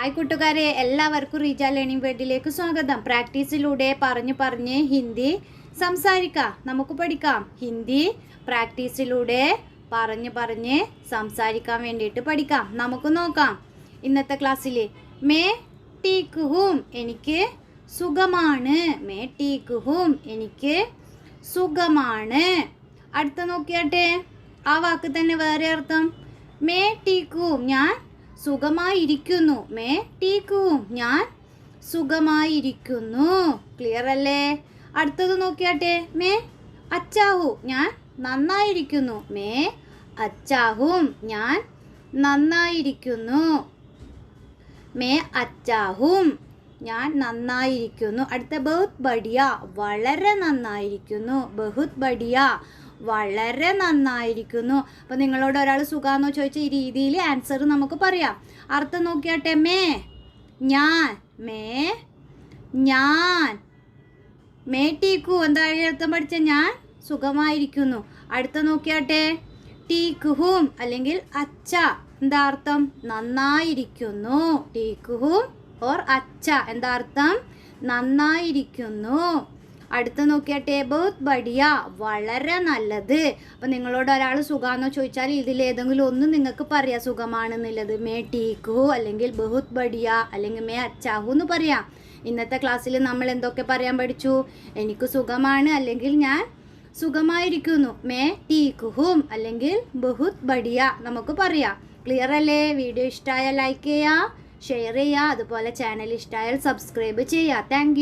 Hi കൂട്ടുകാരെ എല്ലാവർക്കും Reeja learning വേൾഡിലേക്ക് സ്വാഗതം. പ്രാക്ടീസിലൂടെ പറഞ്ഞു പറഞ്ഞ് ഹിന്ദി സംസാരിക്കാം. നമുക്ക് പഠിക്കാം. ഹിന്ദി പ്രാക്ടീസിലൂടെ പറഞ്ഞു പറഞ്ഞ് സംസാരിക്കാൻ വേണ്ടിയിട്ട് പഠിക്കാം. നമുക്ക് നോക്കാം. ഇന്നത്തെ ക്ലാസ്സിൽ മേ ടീക്ക് ഹൂം എനിക്ക് സുഖമാണ്. മേ ടീക്ക് ഹൂം എനിക്ക് സുഖമാണ്. അടുത്ത നോക്കിയാട്ടെ. ആ വാക്ക് തന്നെ വേറെ അർത്ഥം. മേ ടീക്കും ഞാൻ സുഖമായിരിക്കുന്നു. മേ ടീക്കും. ഞാൻ സുഖമായിരിക്കുന്നു. ക്ലിയർ അല്ലേ? അടുത്തത് നോക്കിയാട്ടെ. മേ അച്ചാഹു. ഞാൻ നന്നായിരിക്കുന്നു. മേ അച്ചാഹും. ഞാൻ നന്നായിരിക്കുന്നു. മേ അച്ചാഹും. ഞാൻ നന്നായിരിക്കുന്നു. അടുത്ത ബഹുത് ബഡിയ വളരെ നന്നായിരിക്കുന്നു. ബഹുത് ബഡിയ വളരെ നന്നായിരിക്കുന്നു. അപ്പോൾ നിങ്ങളോട് ഒരാൾ സുഖാന്നോ ചോദിച്ച ഈ രീതിയിൽ ആൻസർ നമുക്ക് പറയാം. അർത്ഥം നോക്കിയാട്ടെ മേ ഞാൻ മേ ഞാൻ. മേ ടീക്കു എന്താ അർത്ഥം പഠിച്ച? ഞാൻ സുഖമായിരിക്കുന്നു. അടുത്ത നോക്കിയാട്ടെ ടീക്കുഹും അല്ലെങ്കിൽ അച്ച എന്താ അർത്ഥം? നന്നായിരിക്കുന്നു. ടീക്കുഹും ഓർ അച്ച എന്താ അർത്ഥം? നന്നായിരിക്കുന്നു. അടുത്ത നോക്കിയാട്ടെ ബഹുത് ബഡിയ വളരെ നല്ലത്. അപ്പം നിങ്ങളോട് ഒരാൾ സുഖമാണെന്നോ ചോദിച്ചാൽ ഇതിലേതെങ്കിലും ഒന്ന് നിങ്ങൾക്ക് പറയാം സുഖമാണെന്നുള്ളത്. മേ ടീക്കു അല്ലെങ്കിൽ ബഹുത് ബഡിയ അല്ലെങ്കിൽ മേ അച്ചാഹു എന്ന് പറയാം. ഇന്നത്തെ ക്ലാസ്സിൽ നമ്മൾ എന്തൊക്കെ പറയാൻ പഠിച്ചു? എനിക്ക് സുഖമാണ് അല്ലെങ്കിൽ ഞാൻ സുഖമായിരിക്കുന്നു. മേ ടീക്കുഹും അല്ലെങ്കിൽ ബഹുത് ബഡിയ നമുക്ക് പറയാം. ക്ലിയർ അല്ലേ? വീഡിയോ ഇഷ്ടമായാൽ ലൈക്ക് ചെയ്യുക ഷെയർ ചെയ്യുക അതുപോലെ ചാനൽ ഇഷ്ടമായാൽ സബ്സ്ക്രൈബ് ചെയ്യുക താങ്ക്